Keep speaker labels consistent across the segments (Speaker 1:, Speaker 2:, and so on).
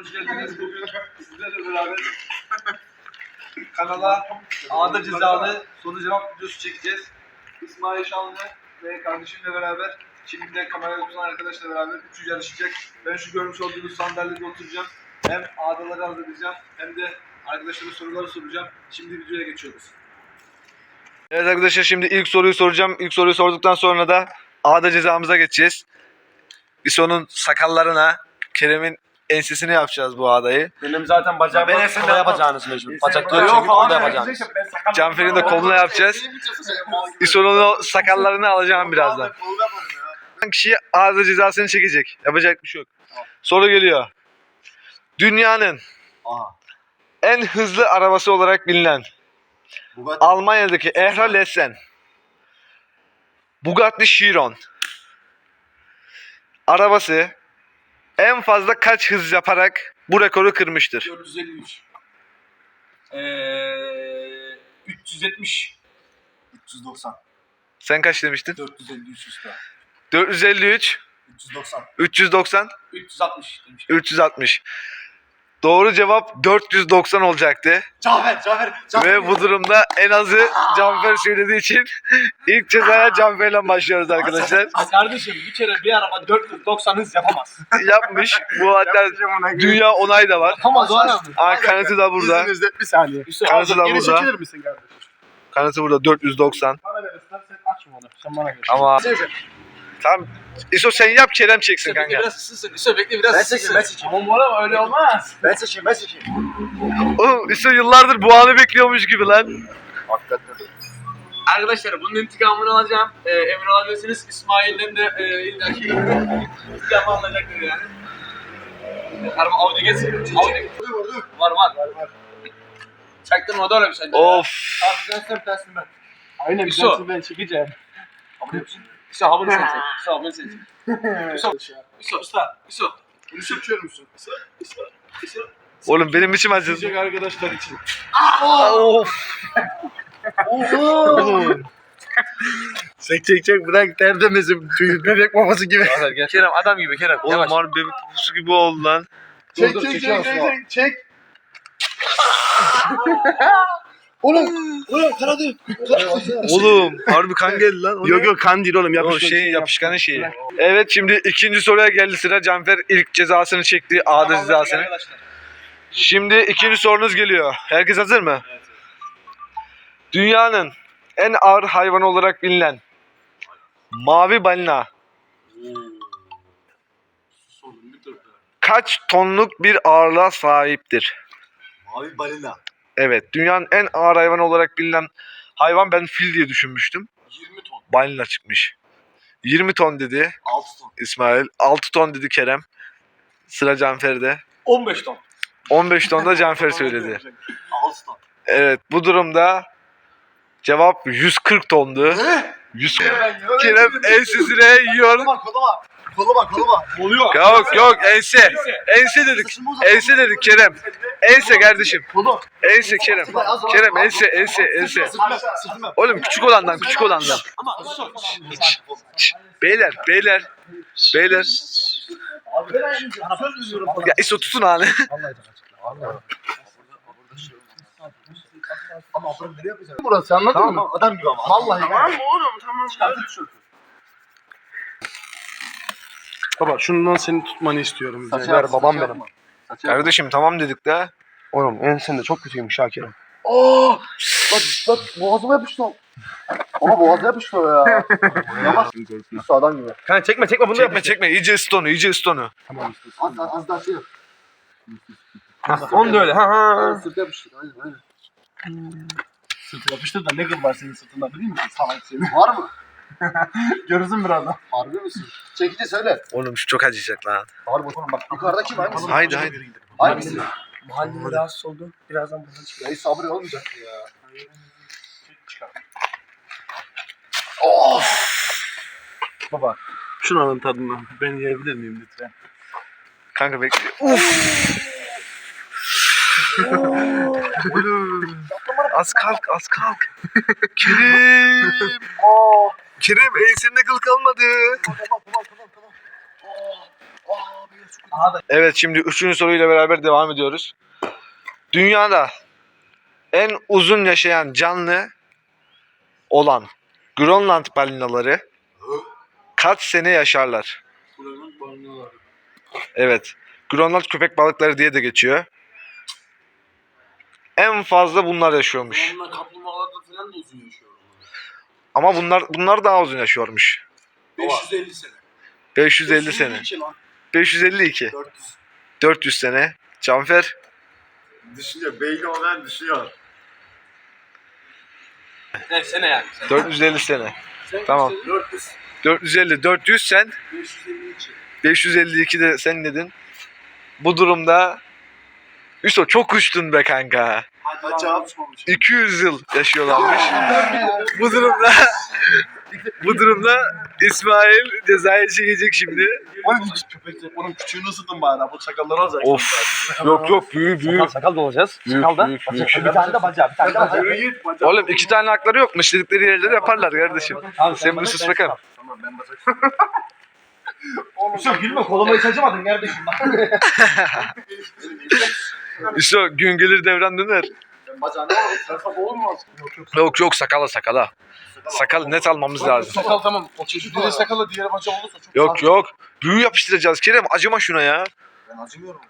Speaker 1: Hoş geldiniz. Bugün sizlerle beraber kanala Ağda Cezalı soru cevap videosu çekeceğiz. İsmail Şanlı ve kardeşimle beraber şimdi de kamerayı tutan arkadaşla beraber üçü yarışacak. Ben şu görmüş olduğunuz sandalyede oturacağım. Hem ağdaları hazırlayacağım hem de arkadaşlara soruları soracağım. Şimdi videoya geçiyoruz. Evet arkadaşlar şimdi ilk soruyu soracağım. İlk soruyu sorduktan sonra da ağda cezamıza geçeceğiz. İso'nun sakallarına Kerem'in ensesini yapacağız bu ağdayı.
Speaker 2: Benim zaten bacağım
Speaker 3: Ben
Speaker 2: kolda
Speaker 3: yapmam.
Speaker 2: yapacağınız mecbur. Bacakları çünkü kolda yapacağınız.
Speaker 1: Canfer'in de koluna yapacağız. İso'nun sakallarını alacağım birazdan. Kişi ağda cezasını çekecek. Yapacak bir şey yok. Soru geliyor. Dünyanın en hızlı arabası olarak bilinen
Speaker 3: Bugatti.
Speaker 1: Almanya'daki Ehra Lessen Bugatti Chiron arabası en fazla kaç hız yaparak bu rekoru kırmıştır?
Speaker 2: 453. Eee 370.
Speaker 3: 390.
Speaker 1: Sen kaç demiştin?
Speaker 3: 453 usta.
Speaker 1: 453,
Speaker 3: 390.
Speaker 1: 390,
Speaker 2: 360 demiş.
Speaker 1: 360. Doğru cevap 490 olacaktı.
Speaker 3: Cafer, Cafer, Cafer.
Speaker 1: Ve bu durumda en azı Canfer söylediği için ilk cezaya Canfer'le başlıyoruz arkadaşlar.
Speaker 2: Kardeşim bir kere bir araba 490 hız yapamaz.
Speaker 1: Yapmış. Bu hatta dünya onay da var.
Speaker 2: Yapamaz o adam.
Speaker 1: Aa, kanıtı da burada.
Speaker 3: İzninizle bir saniye.
Speaker 1: Kanıtı da
Speaker 3: Geri
Speaker 1: burada.
Speaker 3: çekilir misin kardeşim?
Speaker 1: Kanıtı burada 490.
Speaker 3: Bana ver ıslar, sen açma onu. Sen bana ver.
Speaker 1: Ama tamam. İso sen yap Kerem çeksin
Speaker 2: Bekle
Speaker 1: kanka.
Speaker 2: biraz ısınsın. İso bekle biraz
Speaker 3: Ben
Speaker 2: ısınsın.
Speaker 3: çekeyim, ben çekeyim.
Speaker 2: Ama bu araba öyle olmaz.
Speaker 3: Ben seçeyim, ben seçeyim.
Speaker 1: Oğlum İso yıllardır bu anı bekliyormuş gibi lan.
Speaker 3: Hakikaten.
Speaker 2: Arkadaşlar bunun intikamını alacağım. Ee, emin olabilirsiniz. İsmail'den de e, illaki intikamı alacaktır yani. Araba Audi geçsin. Audi
Speaker 3: Vurdu, vurdu.
Speaker 2: var var. Çaktın o da öyle bir şey.
Speaker 1: Of.
Speaker 3: Abi sen sen tersin ben.
Speaker 2: Aynen İso.
Speaker 3: ben çekeceğim.
Speaker 2: İso hamuru sen çek. İso hamuru sen çek. İso. İso. Usta. İso.
Speaker 3: Bunu çekiyor musun?
Speaker 2: İso. İso.
Speaker 1: Oğlum benim içim acıdı.
Speaker 3: Çekecek arkadaşlar için.
Speaker 1: Of.
Speaker 3: Oğlum. Çek çek çek bırak tertemizim. Tüy bebek maması gibi.
Speaker 2: Kerem adam gibi Kerem.
Speaker 1: Oğlum
Speaker 2: Yavaş.
Speaker 1: var bebek kokusu gibi oldu lan.
Speaker 3: Çek çek çek çek çek çek. Oğlum, oğlum kanadı.
Speaker 1: Oğlum harbi kan geldi lan. O
Speaker 3: Yok
Speaker 1: ne?
Speaker 3: yok kan değil oğlum.
Speaker 1: O
Speaker 3: Yapıştır.
Speaker 1: şey yapışkanın şeyi. Evet şimdi ikinci soruya geldi sıra. Canfer ilk cezasını çekti. Ağda cezasını. Şimdi ikinci sorunuz geliyor. Herkes hazır mı? Dünyanın en ağır hayvanı olarak bilinen mavi balina kaç tonluk bir ağırlığa sahiptir?
Speaker 3: Mavi balina.
Speaker 1: Evet, dünyanın en ağır hayvanı olarak bilinen hayvan ben fil diye düşünmüştüm.
Speaker 2: 20 ton.
Speaker 1: Balina çıkmış. 20 ton dedi
Speaker 3: 6 ton.
Speaker 1: İsmail. 6 ton dedi Kerem. Sıra Canfer'de.
Speaker 2: 15 ton.
Speaker 1: 15 ton da Canfer söyledi.
Speaker 3: 6 ton.
Speaker 1: Evet bu durumda cevap 140 tondu.
Speaker 3: Ne?
Speaker 1: 100 Kerem ensesine yiyor.
Speaker 3: Koluma koluma. Koluma koluma.
Speaker 2: Oluyor.
Speaker 1: Yok yok ense. Ense dedik. Ense dedik Kerem. Ense kardeşim.
Speaker 3: Kolu.
Speaker 1: Ense Kerem. Kerem ense ense ense. Oğlum küçük olandan küçük olandan. Beyler beyler. Beyler.
Speaker 3: Abi ben söz veriyorum.
Speaker 1: Ya ISO tutun hani.
Speaker 3: Ama bunu nereye yapacağız? Burası anladın
Speaker 1: Tamam,
Speaker 3: mı? Adam gibi ama. Vallahi. Tamam
Speaker 2: oğlum tamam.
Speaker 4: Baba şundan seni tutmanı istiyorum.
Speaker 3: Saçı
Speaker 4: Ver
Speaker 3: yap,
Speaker 4: babam benim.
Speaker 3: yapma.
Speaker 1: Kardeşim tamam dedik de.
Speaker 4: Oğlum ensen de çok kötüymüş Şakir'im.
Speaker 3: Oo! Bak bak boğazıma yapıştı o. Ama boğazına yapıştı o ya. Yavaş. Üstü adam gibi.
Speaker 2: Kanka çekme çekme bunu
Speaker 1: Çekme çekme iyice stonu iyice stonu.
Speaker 4: Tamam.
Speaker 3: Az, az, az daha şey yap.
Speaker 2: Onu da öyle. Ha ha.
Speaker 3: Sırtı yapıştı. Aynen aynen.
Speaker 4: Sırtı yapıştır da ne kıl var senin sırtında biliyor musun? Salak seni.
Speaker 3: Var mı?
Speaker 4: Görürsün birazdan.
Speaker 3: Harbi misin? Çekince söyle.
Speaker 1: Oğlum şu çok acıyacak lan.
Speaker 3: Harbi oğlum bak yukarıda kim hangisi?
Speaker 1: Haydi haydi.
Speaker 3: Hangisi?
Speaker 4: Mahallede rahatsız oldu. Birazdan buradan çıkıyor.
Speaker 3: Hiç sabır olmayacak ya.
Speaker 4: Baba şunun tadını ben yiyebilir miyim lütfen?
Speaker 1: Kanka bekle. Uf. Oğlum. Az kalk az kalk. Kerem. Kerem ensende kıl kalmadı. Evet şimdi üçüncü soruyla beraber devam ediyoruz. Dünyada en uzun yaşayan canlı olan Grönland balinaları kaç sene yaşarlar? Evet. Grönland köpek balıkları diye de geçiyor. En fazla bunlar yaşıyormuş.
Speaker 4: Bunlar kaplumbağalarda falan da uzun yaşıyor.
Speaker 1: Ama bunlar bunlar daha uzun yaşıyormuş.
Speaker 4: 550 sene.
Speaker 1: 550 sene.
Speaker 4: 552 lan.
Speaker 1: 552.
Speaker 4: 400.
Speaker 1: 400 sene. Canfer
Speaker 3: Düşünüyor. Beyni olan düşünüyor.
Speaker 2: Ne sene yani.
Speaker 1: 450 sene.
Speaker 4: Sen
Speaker 1: Tamam.
Speaker 4: kaç dedin? 400.
Speaker 1: 450 400 sen
Speaker 4: 552.
Speaker 1: 552 de sen dedin. Bu durumda Hüso çok uçtun be kanka.
Speaker 3: Abi?
Speaker 4: uçmamış.
Speaker 1: 200 yıl yaşıyorlarmış. bu durumda bu durumda İsmail cezaya çekecek şimdi.
Speaker 3: Oğlum köpek onun küçüğünü ısıtın bari. Bu sakalları alacak.
Speaker 1: Of. Yok yok büyük büyük.
Speaker 5: Sakal da olacağız.
Speaker 1: Büyük,
Speaker 5: Sakal da.
Speaker 1: büyük, büyük.
Speaker 5: Bir tane de bacağı, bir tane de bacağı.
Speaker 3: Yürü git. bacak.
Speaker 1: Oğlum iki tane hakları yok mu? İstedikleri yerleri yaparlar kardeşim.
Speaker 5: Abi
Speaker 1: Sen
Speaker 5: bana-
Speaker 1: bir sus
Speaker 5: ben
Speaker 1: bakalım.
Speaker 5: sakal.
Speaker 3: Tamam ben bacak.
Speaker 5: Yusuf gülme kolumu hiç acımadın kardeşim.
Speaker 1: Hüso gün gelir devran döner.
Speaker 3: Al. Tarafa boğulmaz. Yok yok.
Speaker 1: Yok yok sakala sakala. Sakal net almamız lazım.
Speaker 4: Sakal tamam. O çeşit biri sakala diğeri bacak olursa çok
Speaker 1: Yok yok. Büyü yapıştıracağız Kerem acıma şuna ya.
Speaker 3: Ben acımıyorum.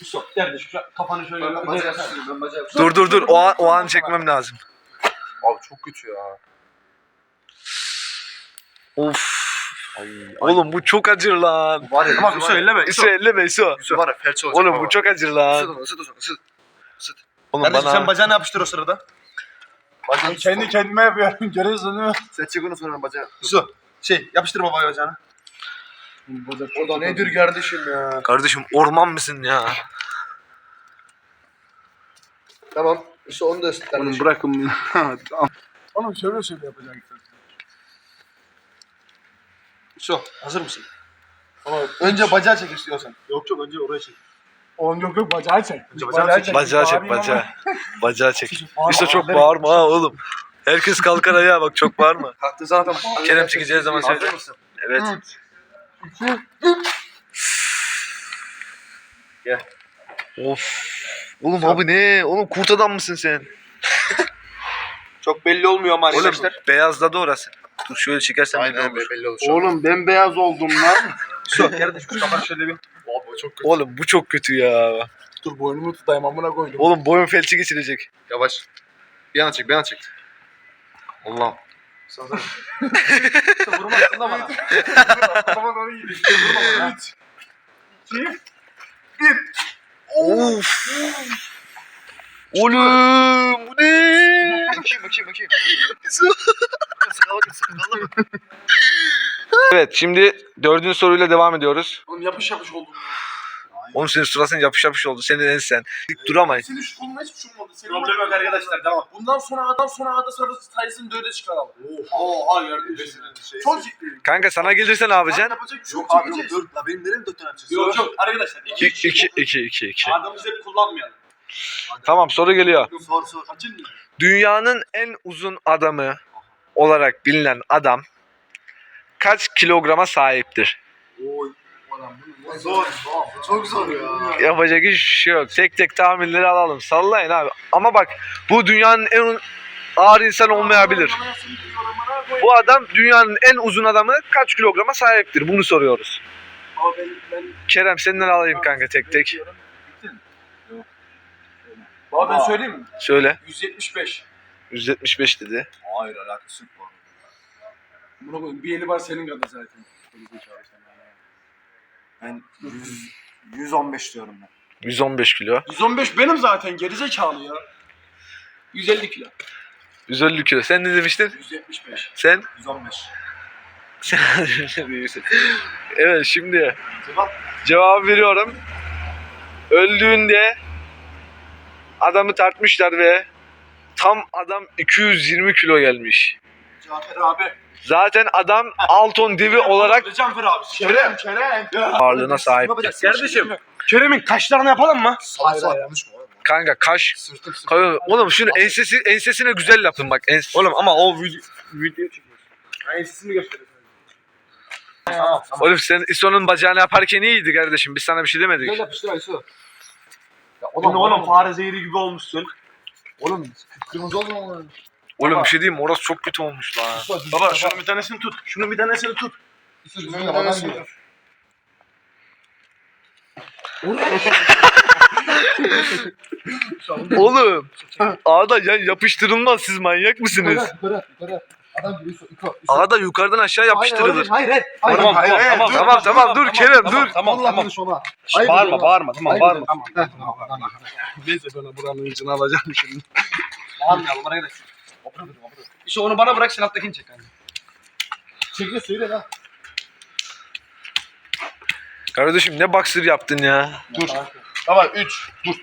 Speaker 5: Yusuf kardeşim şu kafanı şöyle
Speaker 3: Ben bacak Ben
Speaker 1: Dur dur dur o an, o an çekmem lazım.
Speaker 3: Abi çok kötü ya.
Speaker 1: Of. Oğlum bu çok acır lan.
Speaker 3: Var ya.
Speaker 5: Tamam Yusuf elleme.
Speaker 1: İso elleme.
Speaker 3: Yüzü var ya felç olacak.
Speaker 1: Oğlum bu çok acır lan.
Speaker 3: Isıt ısıt ısıt.
Speaker 1: Oğlum
Speaker 5: Kardeşim
Speaker 1: bana...
Speaker 5: sen bacağını yapıştır o sırada.
Speaker 3: Bacağını
Speaker 4: Kendi kendime yapıyorum. Görüyorsun değil mi?
Speaker 3: Sen çık onu sonra bacağı.
Speaker 5: Yusuf şey yapıştır babaya bacağını.
Speaker 4: Bacak
Speaker 3: O da nedir kardeşim ya?
Speaker 1: Kardeşim orman mısın ya?
Speaker 3: Tamam. İşte onu da ısıt
Speaker 4: Oğlum
Speaker 3: kardeşim.
Speaker 4: bırakın beni. Oğlum şöyle şöyle yapacaksın.
Speaker 5: Yusuf hazır mısın? Ama önce bacağı çek istiyorsan.
Speaker 3: Yok yok önce oraya çek.
Speaker 4: Oğlum yok yok bacağı çek.
Speaker 5: Önce bacağı çek.
Speaker 1: Bacağı çek
Speaker 4: Bağırayım
Speaker 1: bacağı. Bacağı çek.
Speaker 4: ama-
Speaker 1: İso çok bağırma ha oğlum. Herkes kalkar ayağa bak çok bağırma.
Speaker 5: Kalktın zaten.
Speaker 1: Kerem çekeceği zaman söyle.
Speaker 5: Hazır mısın?
Speaker 1: Evet. Of. Oğlum abi ne? Oğlum kurt adam mısın sen?
Speaker 5: Çok belli olmuyor ama
Speaker 1: Oğlum
Speaker 5: arkadaşlar.
Speaker 1: beyazladı orası. Dur şöyle çekersen belli
Speaker 3: Aynen
Speaker 1: olur.
Speaker 3: belli olur şu an.
Speaker 4: Oğlum bembeyaz oldum lan.
Speaker 5: Yusuf kardeşim şu kafanı şöyle bir.
Speaker 3: Abi çok kötü.
Speaker 1: Oğlum bu çok kötü ya.
Speaker 4: Dur boynumu tutayım amına koydum.
Speaker 1: Oğlum boyun felci geçirecek.
Speaker 3: Yavaş. Bir yana çek bir yana çek. Allah.
Speaker 5: Yusuf vurmazsın da bana.
Speaker 4: Tamam onu gidiyor. Vurma bana.
Speaker 1: Of. Oğlum bu ne?
Speaker 3: Bakayım bakayım bakayım.
Speaker 1: Evet şimdi dördüncü soruyla devam ediyoruz.
Speaker 4: Oğlum yapış yapış oldum.
Speaker 1: Onun senin suratın yapış yapış oldu. Senin en sen. Dik duramayın.
Speaker 4: Senin şu koluna hiçbir şey olmadı. Senin
Speaker 5: Problem yok arkadaşlar devam.
Speaker 4: Bundan sonra adam sonra ada sonra Tyson döde çıkaralım.
Speaker 3: Oha kardeşim.
Speaker 4: Çok ciddi.
Speaker 1: Kanka sana gelirse ne yapacaksın?
Speaker 4: Yapacak bir şey
Speaker 3: Yok
Speaker 4: yok.
Speaker 3: abi yok dur. La benim nerem dört tane yapacağız?
Speaker 5: Yok yok arkadaşlar.
Speaker 1: 2
Speaker 5: İki
Speaker 1: 2 2 2 2.
Speaker 5: Adamımızı hep kullanmayalım.
Speaker 1: Tamam soru geliyor.
Speaker 3: Sor sor.
Speaker 1: Dünyanın en uzun adamı olarak bilinen adam kaç kilograma sahiptir?
Speaker 3: Oy. Zor. Çok zor ya.
Speaker 1: Yapacak hiçbir şey yok. Tek tek tahminleri alalım. Sallayın abi. Ama bak bu dünyanın en ağır insan olmayabilir. Bu adam dünyanın en uzun adamı kaç kilograma sahiptir? Bunu soruyoruz. Kerem senden alayım kanka tek tek.
Speaker 4: Baba ben söyleyeyim mi?
Speaker 1: Söyle.
Speaker 4: 175.
Speaker 1: 175 dedi.
Speaker 3: Hayır alakası yok bu arada.
Speaker 4: Buna. Bir eli var senin kadar zaten.
Speaker 3: Ben 100, 115 diyorum ben.
Speaker 1: 115 kilo.
Speaker 4: 115 benim zaten gerizekalı ya. 150 kilo.
Speaker 1: 150 kilo. Sen ne demiştin?
Speaker 4: 175.
Speaker 1: Sen?
Speaker 3: 115.
Speaker 1: Sen değilsin. evet şimdi
Speaker 3: Cevap.
Speaker 1: cevap veriyorum. Öldüğünde adamı tartmışlar ve tam adam 220 kilo gelmiş.
Speaker 4: Cafer abi.
Speaker 1: Zaten adam Alton devi olarak
Speaker 5: Cafer abi.
Speaker 4: Kerem, Kerem.
Speaker 1: ağırlığına sahip.
Speaker 5: Kardeşim. Kerem'in kaşlarını yapalım mı?
Speaker 3: Sağ sağ konuşma oğlum.
Speaker 1: Kanka kaş.
Speaker 3: Sırtım sırtım.
Speaker 1: Ka- Oğlum şunu ensesi, ensesine güzel yapın bak. Ens
Speaker 5: Oğlum ama o video, video çekiyorsun. Aynı sesini gösteriyorsun. Tamam tamam.
Speaker 1: Oğlum sen İso'nun bacağını yaparken iyiydi kardeşim. Biz sana bir şey demedik.
Speaker 2: Güzel yapıştır Aysu.
Speaker 3: Ya
Speaker 4: Oğlum, oğlum fare zehri gibi olmuşsun.
Speaker 3: Oğlum kırmızı mu lan?
Speaker 1: Oğlum bir şey diyeyim mi? orası çok kötü olmuş lan.
Speaker 4: Baba şunun bir tanesini tut. Şunun bir tanesini tut.
Speaker 3: Şunun bir tanesini tut.
Speaker 1: Oğlum. Ağda ya yapıştırılmaz siz manyak mısınız?
Speaker 3: Yukarı yukarı yukarı. Adam Yusuf. Yusuf.
Speaker 1: Ağda yukarıdan aşağı yapıştırılır.
Speaker 3: Hayır hayır. Hayır
Speaker 4: Tamam,
Speaker 3: hayır.
Speaker 4: tamam,
Speaker 3: hayır,
Speaker 4: tamam,
Speaker 3: dur.
Speaker 1: Tamam tamam dur Kerem
Speaker 4: Tamam
Speaker 1: dur.
Speaker 4: tamam
Speaker 3: Allah
Speaker 4: tamam.
Speaker 3: ona.
Speaker 4: Şş,
Speaker 3: Hayır,
Speaker 4: bağırma
Speaker 3: dur.
Speaker 4: bağırma tamam
Speaker 3: Hayır,
Speaker 4: bağırma.
Speaker 3: Tamam tamam tamam.
Speaker 4: Neyse ben buranın içine alacağım şimdi.
Speaker 2: Bağırmayalım arkadaşlar. İşte onu bana bırak sen alttakini çek kanka.
Speaker 3: Çekil söyle lan.
Speaker 1: Kardeşim ne boxer yaptın ya?
Speaker 3: Dur. Tamam 3. Dur.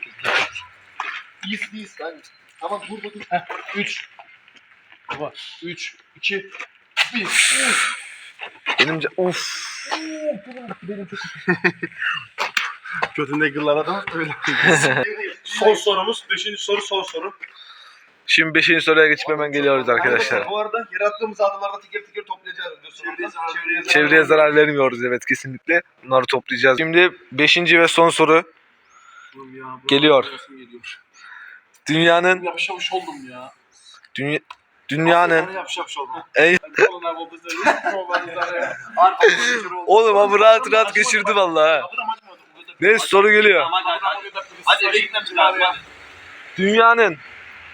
Speaker 3: İyisi değilsin. Aynen. Tamam dur dur dur. 3. Baba 3 2 1.
Speaker 1: Benim ca- uf.
Speaker 4: Götünde gıllara da öyle. son sorumuz. Beşinci soru son soru.
Speaker 1: Şimdi 5. soruya geçip hemen geliyoruz arkadaşlar.
Speaker 2: Bu arada yarattığımız adalarda teker teker toplayacağız. Çevreye zarar, çevreye zarar.
Speaker 1: Çevreye zarar vermiyoruz evet kesinlikle. Bunları toplayacağız. Şimdi 5. ve son soru. Geliyor. Dünyanın
Speaker 2: Yapış yapış oldum ya.
Speaker 1: dünya, dünyanın
Speaker 2: Yapış yapış oldum.
Speaker 1: en. Oğlum abi rahat rahat geçirdi vallahi. ha. Neyse soru geliyor.
Speaker 2: Hadi eve gitmemiz lazım. hadi.
Speaker 1: Dünyanın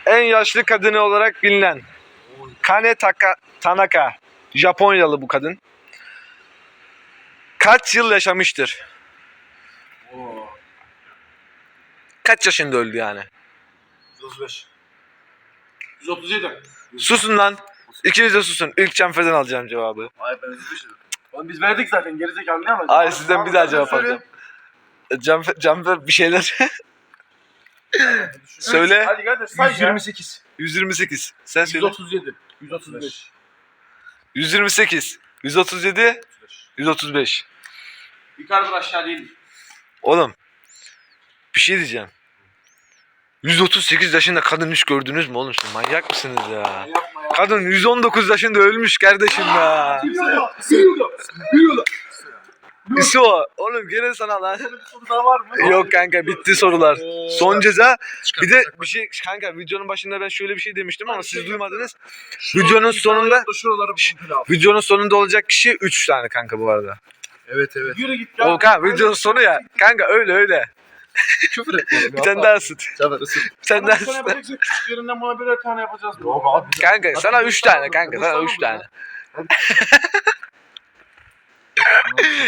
Speaker 1: en yaşlı kadını olarak bilinen Kane Taka, Tanaka. Japonyalı bu kadın. Kaç yıl yaşamıştır? Kaç yaşında öldü yani?
Speaker 4: 35.
Speaker 2: 137.
Speaker 1: Susun lan. İkiniz de susun. İlk Canfer'den alacağım cevabı.
Speaker 4: Hayır ben 35 dedim. Oğlum biz verdik zaten gerizekalı ne yapacağız?
Speaker 1: Hayır sizden bir daha cevap alacağım. Canfer, Canfer bir şeyler söyle.
Speaker 4: Hadi hadi say ya.
Speaker 2: 128.
Speaker 1: 128. Sen söyle.
Speaker 2: 137. 135.
Speaker 1: 128. 137. 135.
Speaker 2: Yukarıdan aşağı değil.
Speaker 1: Oğlum bir şey diyeceğim. 138 yaşında kadın hiç gördünüz mü oğlum siz manyak mısınız ya? Kadın 119 yaşında ölmüş kardeşim ya. İso oğlum gene sana lan.
Speaker 4: soru var mı?
Speaker 1: Yok kanka bitti sorular. Son ceza. Bir de bir şey kanka videonun başında ben şöyle bir şey demiştim ama siz duymadınız. Videonun sonunda videonun sonunda olacak kişi 3 tane kanka bu arada.
Speaker 4: Evet evet.
Speaker 2: Yürü git ya.
Speaker 1: O kanka videonun sonu ya. Kanka öyle öyle.
Speaker 3: Küfür et.
Speaker 1: Bir tane daha ısıt.
Speaker 3: Cafer.
Speaker 1: Bir tane daha ısıt.
Speaker 2: küçüklerinden buna birer tane yapacağız.
Speaker 3: Yok abi.
Speaker 1: Kanka sana 3 tane kanka sana 3 tane.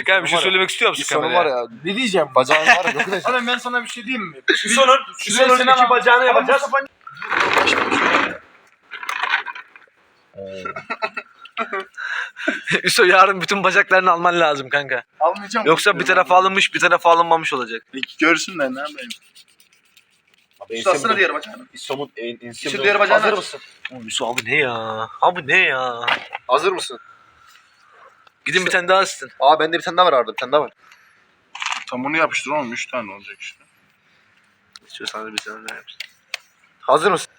Speaker 1: Kanka bir şey söylemek istiyor musun
Speaker 3: Sonu var
Speaker 1: kameraya?
Speaker 3: ya.
Speaker 2: Ne diyeceğim?
Speaker 3: Bacağın var ya. Yok edecek.
Speaker 2: Oğlum ben sana bir şey diyeyim mi?
Speaker 4: Sonun, sonun iki bacağını yapacağız.
Speaker 1: Hüso yarın bütün bacaklarını alman lazım kanka.
Speaker 4: Almayacağım.
Speaker 1: Yoksa bir tarafı alınmış bir tarafı alınmamış olacak.
Speaker 4: İki görsünler ne yapayım.
Speaker 2: Tutasana diğer bacağını.
Speaker 3: İsom'un en ensi.
Speaker 2: Şu diğer bacağını
Speaker 3: Hazır
Speaker 2: aç.
Speaker 3: mısın?
Speaker 1: Oğlum Hüso abi ne ya? Abi ne ya?
Speaker 3: Hazır mısın?
Speaker 1: Gidin bir tane daha ısıtın.
Speaker 3: Aa bende bir tane daha var orada. Bir tane daha var.
Speaker 4: Tam onu yapıştır oğlum. Üç tane olacak işte.
Speaker 1: İstiyorsanız bir tane daha yapsın.
Speaker 3: Hazır mısın?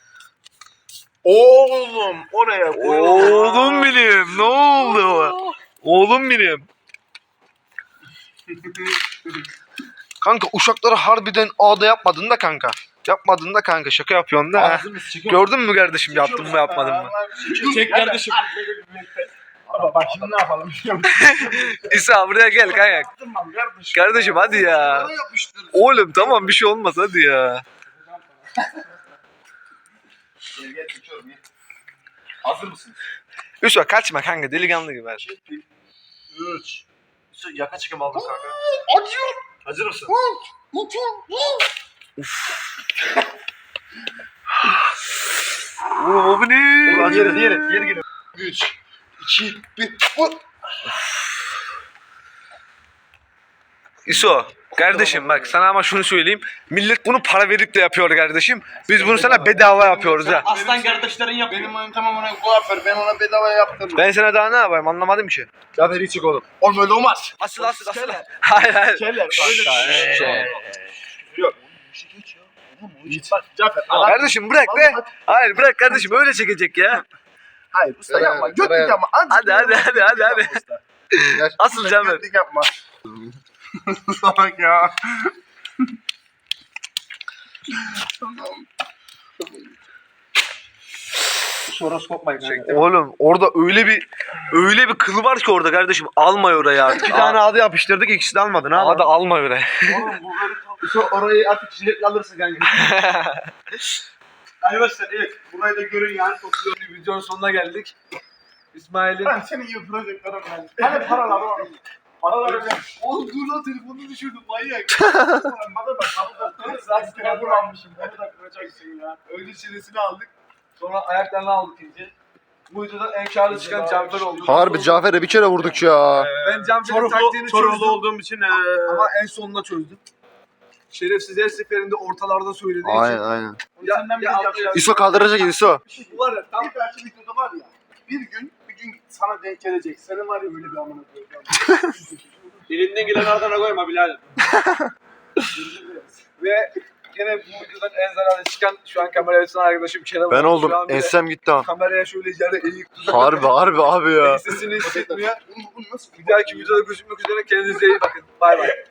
Speaker 4: Oğlum oraya koy.
Speaker 1: Oğlum benim ne oldu? Oğlum benim. kanka uşakları harbiden A'da yapmadın da kanka. Yapmadın da kanka şaka yapıyorsun da. ha. Gördün mü kardeşim yaptım mı yapmadım mı?
Speaker 2: Çek kardeşim.
Speaker 4: Baba bak şimdi ne yapalım?
Speaker 1: İsa buraya gel kanka.
Speaker 4: Kardeşim.
Speaker 1: Kardeşim hadi ya.
Speaker 2: yapıştır.
Speaker 1: Oğlum tamam bir şey olmaz hadi ya.
Speaker 3: Hazır mısın?
Speaker 1: Hüso kaçma kanka delikanlı gibi. ver.
Speaker 4: Üç.
Speaker 3: Yaka çekim aldım kanka.
Speaker 4: Hazır mısın?
Speaker 1: Oo bu ne?
Speaker 3: Ulan yere yere yere geliyor. 3 2 1 Vur.
Speaker 1: İso kardeşim bak sana ama şunu söyleyeyim. Millet bunu para verip de yapıyor kardeşim. Biz bunu sana bedava yapıyoruz ha.
Speaker 2: Aslan kardeşlerin yapıyor.
Speaker 4: Benim oyun tamam ona kuaför. Ben ona bedava yaptım.
Speaker 1: Ben sana daha ne yapayım anlamadım ki.
Speaker 3: Cafer iyi çek oğlum.
Speaker 4: Oğlum öyle olmaz.
Speaker 1: Asıl asıl asıl. Hayır hayır.
Speaker 4: Keller.
Speaker 1: Şey.
Speaker 4: Yok. Git bak Cafer.
Speaker 1: Kardeşim bırak be. Hayır bırak kardeşim öyle çekecek ya.
Speaker 4: Hayır usta yapma. Götür yapma.
Speaker 1: Hadi hadi hadi hadi hadi.
Speaker 5: Asıl Cafer.
Speaker 4: Gerçeklik yapma. Salak ya.
Speaker 1: Soros kopmayın.
Speaker 5: Oğlum orada öyle bir öyle bir kıl var ki orada kardeşim. Alma oraya artık.
Speaker 3: İki tane adı yapıştırdık ikisi de almadı. Ne yapalım?
Speaker 5: alma oraya.
Speaker 1: Orayı artık jiletle alırsın kanka.
Speaker 4: Arkadaşlar evet. Burayı da görün yani. Topluyorum.
Speaker 1: Videonun sonuna geldik. İsmail'in
Speaker 4: Ben senin gibi projektörüm ben. Hani paralar var. Paralar öyle.
Speaker 1: Oğlum dur lan telefonu düşürdüm manyak.
Speaker 4: Bana bak. Bana Zaten almışım. Beni da kıracaksın ya.
Speaker 1: Önce çenesini aldık. Sonra ayaklarını aldık ince. Bu videoda en karlı çıkan Cafer oldu.
Speaker 3: Harbi Cafer'e bir kere vurduk ya.
Speaker 1: Ben Cafer'in taktiğini çözdüm.
Speaker 4: olduğum için eee
Speaker 1: Ama en sonunda çözdüm. Şerefsiz her seferinde ortalarda söylediği
Speaker 3: Aynen
Speaker 1: için.
Speaker 3: aynen.
Speaker 4: Yapacağız.
Speaker 3: İso kaldıracak İso.
Speaker 1: Var ya tam
Speaker 4: Bir belki videoda var ya. Bir gün bir gün sana denk gelecek. Senin var ya öyle bir amına koyacağım.
Speaker 2: Elinden gelen ardına koyma birader.
Speaker 1: ve gene bu videodan en zararlı çıkan şu an kameraya tutan arkadaşım Kerem
Speaker 3: Ben
Speaker 1: oldu.
Speaker 3: oldum.
Speaker 1: Şu an bile
Speaker 3: Ensem gitti ha.
Speaker 1: Kameraya şöyle yerde tutup
Speaker 3: Harbi harbi abi ya.
Speaker 1: sesini hissetmiyor. Bir dahaki videoda gözükmek üzere kendinize iyi bakın. Bay bay.